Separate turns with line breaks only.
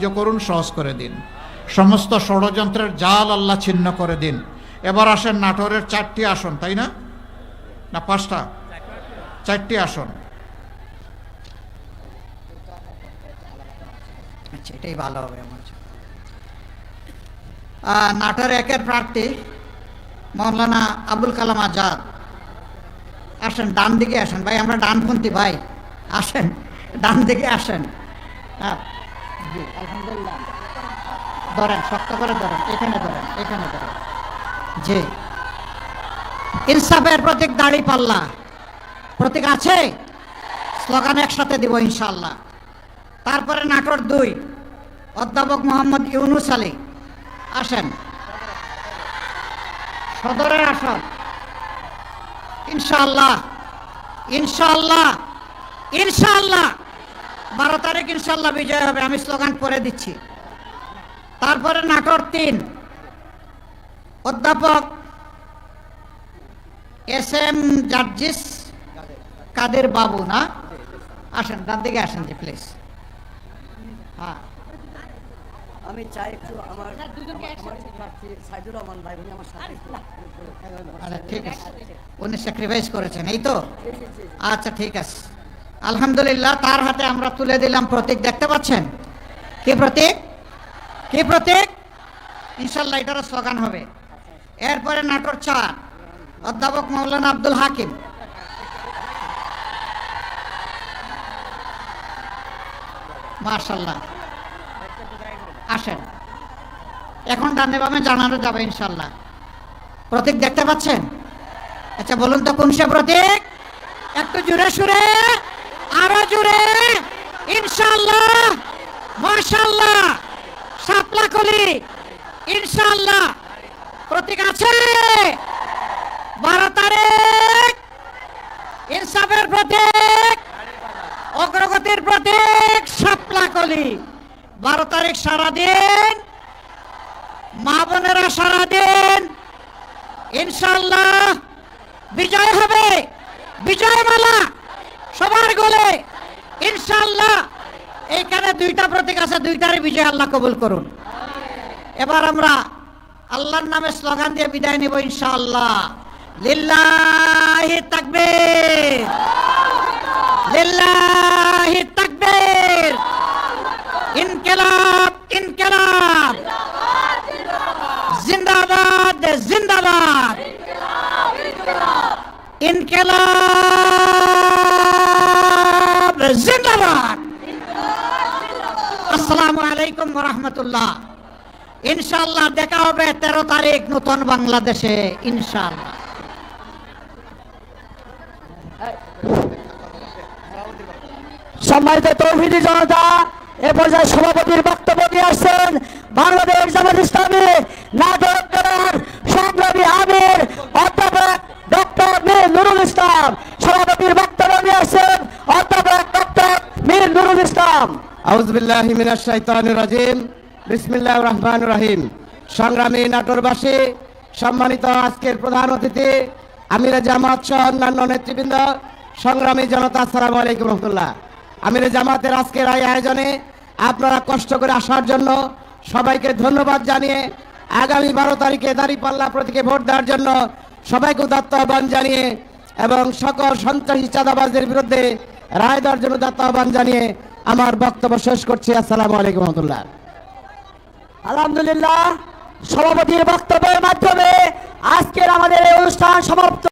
সহ্য করুন, সহজ করে দিন। সমস্ত ষড়যন্ত্রের জাল আল্লাহ ছিন্ন করে দিন। এবার আসেন নাটোরের চারটি আসন, তাই না? না, পাঁচটা? চারটি আসন।
আচ্ছা এটাই ভালো হবে নাটোর একের প্রার্থী মৌলানা আবুল কালাম আজাদ। আসেন, ডান দিকে আসেন। ভাই, আমরা ডানপন্থী, ভাই। আসেন, ডান দিকে আসেন। হ্যাঁ ধরেন, শক্ত করে ধরেন, এখানে ধরেন এখানে ধরেন। ইনসাফের প্রতীক দাড়ি পাল্লা। প্রতীক আছে? স্লোগান একসাথে দিব ইনশাল্লাহ তারপরে নাটোর দুই। অধ্যাপক মোহাম্মদ ইউনুস আলী। আসেন। সদরের আসন। ইনশাআল্লাহ। ইনশাআল্লাহ। ইনশাআল্লাহ। বারো তারিখ ইনশাল্লাহ বিজয় হবে আমি স্লোগান পরে দিচ্ছি। তারপরে নাটোর তিন। অধ্যাপক এস এম জার্জিস কাদের বাবু না? আসেন তার দিকে আসেন যে প্লিজ হ্যাঁ।
আমি চাই একটু আমার সাইদুর রহমান ভাই উনি আমার সাথে।
আচ্ছা ঠিক আছে। উনি স্যাক্রিফাইস করেছেন এই তো? আচ্ছা ঠিক আছে। আলহামদুলিল্লাহ, তার হাতে আমরা তুলে দিলাম প্রতীক, দেখতে পাচ্ছেন? কি প্রতীক? কি প্রতীক? ইনশাল্লাহ এটারও স্লোগান হবে। এরপরে নাটোর চার অধ্যাপক মৌলানা আব্দুল হাকিম। মার্শাল্লাহ আসেন। এখন ডানে বামে জানানো যাবে ইনশাল্লাহ প্রতীক দেখতে পাচ্ছেন? আচ্ছা বলুন তো কোন সে প্রতীক? একটু জুড়ে সুরে। জুড়ে ইনশাল্লাহ সাপলা কলি ইনশাল্লাহ প্রতীক আছে। বারো তারিখ ইনসাফের প্রতীক, অগ্রগতির প্রতীক সাপলা কলি। বারো তারিখ সারাদিন, মা বোনেরা সারাদিন ইনশাল্লাহ বিজয় হবে। বিজয় মালা সবার গোলে। ইনশাল্লাহ এইখানে দুইটা প্রতীক আছে, দুইটারই বিজয় আল্লাহ কবুল করুন। এবার আমরা আল্লাহর নামে স্লোগান দিয়ে বিদায় নিব ইনশাআল্লাহ। লিল্লাহি তাকবীর। লিল্লাহি তাকবীর। ইনকিলাব ইনকিলাব। জিন্দাবাদ জিন্দাবাদ। ইনকিলাব জিন্দাবাদ আসসালামু আলাইকুম রহমতুল্লাহ ইনশাল্লাহ দেখা হবে তেরো তারিখ নতুন বাংলাদেশে ইনশাল্লাহ
সম্মানিত তৌহিদি জনতা, এ পর্যায়ে সভাপতির বক্তব্য নিয়ে আসছেন বাংলাদেশ জামাত ইসলামী নাটক জেলার সংগ্রামী আমির অধ্যাপক ডক্টর মীর নুরুল ইসলাম সভাপতির বক্তব্য নিয়ে আসছেন অধ্যাপক ডক্টর মীর নুরুল ইসলাম
আউজবিল্লাহ মিনাশ শাইতানির রাজিম। বিসমিল্লাহির রহমানির রহিম। সংগ্রামী নাটোরবাসী, সম্মানিত আজকের প্রধান অতিথি, আমির জামাত সহ অন্যান্য নেতৃবৃন্দ, সংগ্রামী জনতা, আসসালামু আলাইকুম রহমতুল্লাহ। আমির জামাতের আজকের এই আয়োজনে আপনারা কষ্ট করে আসার জন্য সবাইকে ধন্যবাদ জানিয়ে আগামী বারো তারিখে দাঁড়িপাল্লা প্রতীকে ভোট দেওয়ার জন্য সবাইকে উদাত্ত আহ্বান জানিয়ে এবং সকল সন্ত্রাসী চাঁদাবাজদের বিরুদ্ধে রায় দেওয়ার জন্য উদাত্ত আহ্বান জানিয়ে আমার বক্তব্য শেষ করছি, আসসালামু আলাইকুম রহমতুল্লাহ।
আলহামদুলিল্লাহ, সভাপতির বক্তব্যের মাধ্যমে আজকের আমাদের এই অনুষ্ঠান সমাপ্ত